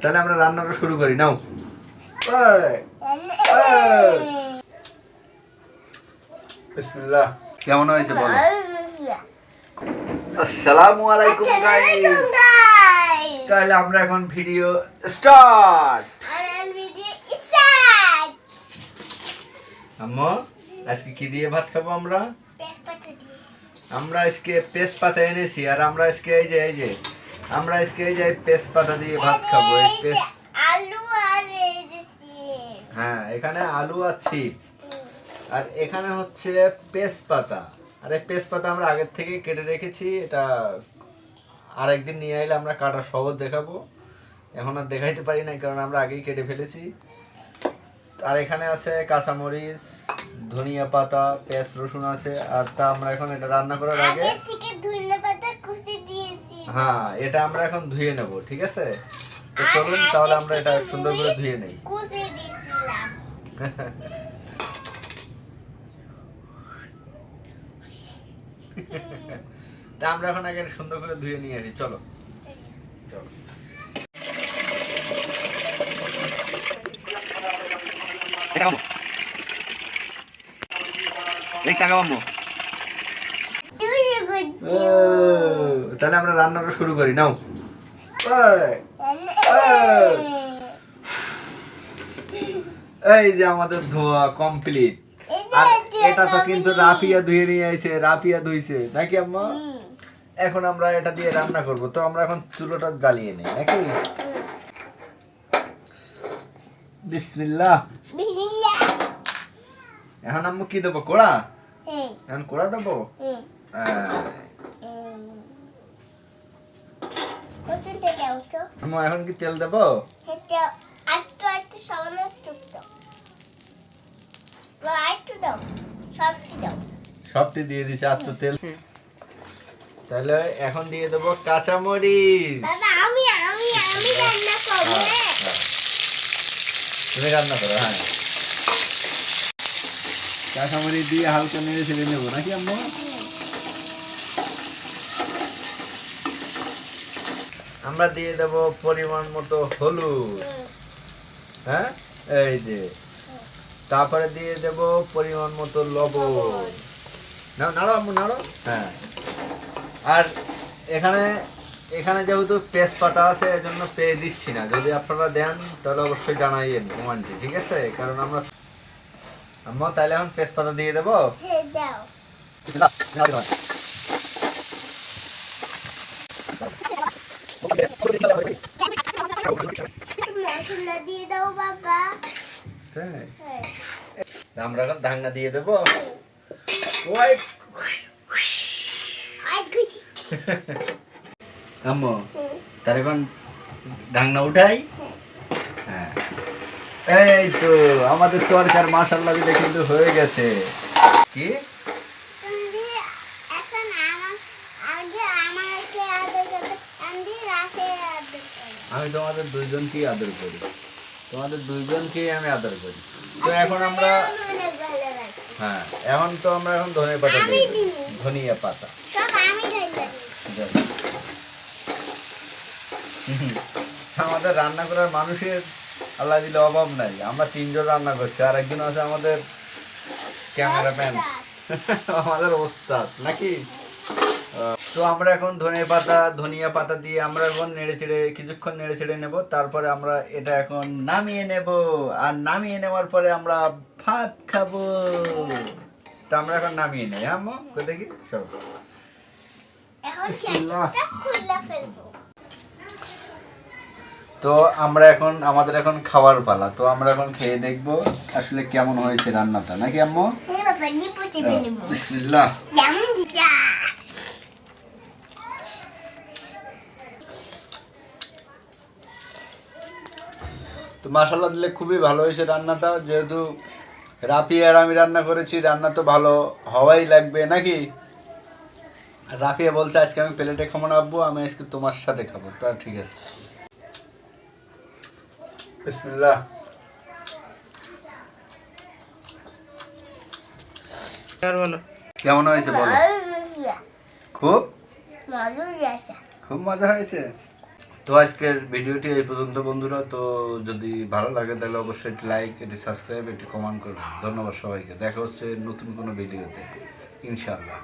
তাহলে আমরা রান্নাটা শুরু করি নাও। কেমন হয়েছে বলো? আসসালামু আলাইকুম গাইস তাহলে আমরা এখন ভিডিও স্টার্ট আম্মু আজকে কি দিয়ে ভাত খাব আমরা? আমরা আজকে পেস্ট পাতা এনেছি আর আমরা আজকে এই যে এই যে আমরা আজকে এই যে পেস্ট পাতা দিয়ে ভাত খাব এই পেস্ট আলু আর এই যে হ্যাঁ এখানে আলু আর ছিপ আর এখানে হচ্ছে পেস্ট পাতা। আর এই পেস্ট পাতা আমরা আগের থেকে কেটে রেখেছি এটা আরেকদিন নিয়ে এলে আমরা কাটার সহজ দেখাবো। এখন আর দেখাইতে পারি না কারণ আমরা আগেই কেটে ফেলেছি। আর এখানে আছে কাঁচামরিচ ধনিয়া পাতা পেঁয়াজ রসুন আছে আর তা আমরা এখন এটা রান্না করার আগে আগে থেকে ধনে পাতা কুচি দিয়েছি হ্যাঁ এটা আমরা এখন ধুয়ে নেব ঠিক আছে? তো চলুন তাহলে আমরা এটা সুন্দর করে ধুয়ে নেই। তা আমরা এখন আগে সুন্দর করে ধুয়ে নিয়ে আসি চলো। চলো। গুড ও, তাহলে আমরা রান্নাটা শুরু করি নাও। এই যে আমাদের ধোয়া কমপ্লিট আর এটা তো কিন্তু রাফিয়া ধুয়ে নিয়ে আইছে রাফিয়া ধুইছে নাকি আম্মা? এখন আমরা এটা দিয়ে রান্না করব। তো আমরা এখন চুলোটা জ্বালিয়ে নেই নাকি? বিসমিল্লাহ। এখন আম্মু কি দেবো কোড়া? এখন কোড়া দেবো? হুম। আম্মু এখন কি তেল দেবো? দাও। সবটি দাও। সবটি দিয়ে দিচ্ছে আর তো তেল। তাহলে এখন দিয়ে দেবো কাঁচামরিচ। আমি আমি আমি রান্না করব হ্যাঁ, হ্যাঁ। হ্যাঁ। তুমি রান্না করো হ্যাঁ। কাঁচামরিচ দিয়ে হালকা নেড়ে ছেড়ে নেব নাকি আম্মু? আমরা দিয়ে দেব পরিমাণ মতো হলুদ। হ্যাঁ? এই যে। তারপরে দিয়ে দেব পরিমাণ মতো লবণ। নাও নাড়ো আম্মু নাড়ো। হ্যাঁ। আর এখানে এখানে যেহেতু পেস্ট পাতা আছে এজন্য পেয়ে দিচ্ছি না। যদি আপনারা দেন তাহলে অবশ্যই জানাইয়েন কমান্ডে ঠিক আছে? কারণ আমরা আম্মু তাহলে এখন পেস্ট পাতা দিয়ে দেবো? হ্যাঁ দাও মশলা দিয়ে দাও বাবা তাই? হ্যাঁ আমরা এখন ধাঙ্গা দিয়ে দেবো। আম্মু তার এখন ঢাকনা উঠাই। হ্যাঁ। এই তো আমাদের তরকার মাসাল্লাহ দিলে কিন্তু হয়ে গেছে। কি তুমি এখন আমার আগে আমাকে আদর করবে আমি রাতে আদর করব আমি তোমাদের দুইজনকেই আদর করি। তোমাদের দুইজনকেই আমি আদর করি। তো এখন আমরা হ্যাঁ এখন তো আমরা এখন ধনে পাতা দিই। ধনিয়া পাতা। আমাদের রান্না করার মানুষের আল্লাহ দিলে অভাব নাই। আমরা তিনজন রান্না করছি। আর একজন আছে আমাদের ক্যামেরাম্যান। আমাদের ওস্তাদ। নাকি? তো আমরা এখন ধনে পাতা ধনিয়া পাতা দিয়ে আমরা এখন নেড়ে ছেড়ে কিছুক্ষণ নেড়ে ছেড়ে নেব তারপরে আমরা এটা এখন নামিয়ে নেব। আর নামিয়ে নেওয়ার পরে আমরা ভাত খাব। তা আমরা এখন নামিয়ে নেই হ্যাঁ আম্মু কই দেখি ফেলব। তো আমরা এখন আমাদের এখন খাবার পালা তো আমরা এখন খেয়ে দেখব আসলে কেমন হয়েছে রান্নাটা। নাকি আম্মু? হ্যাঁ বিসমিল্লাহ। তো মাসাল্লাহ দিলে খুবই ভালো হয়েছে রান্নাটা। যেহেতু রাফি আর আমি রান্না করেছি রান্না তো ভালো হওয়াই লাগবে নাকি? রাফিয়া বলছে আজকে আমি প্লেটে খাব না আব্বু আমি আজকে তোমার সাথে খাব। তা ঠিক আছে। বিসমিল্লাহ। কেমন হয়েছে বলো? খুব? খুব মজা হয়েছে? তো আজকের ভিডিওটি এই পর্যন্ত, বন্ধুরা। তো যদি ভালো লাগে, তাহলে অবশ্যই একটি লাইক, একটি সাবস্ক্রাইব, একটি কমেন্ট করবেন ধন্যবাদ সবাইকে। দেখা হচ্ছে নতুন কোনো ভিডিওতে। ইনশাআল্লাহ।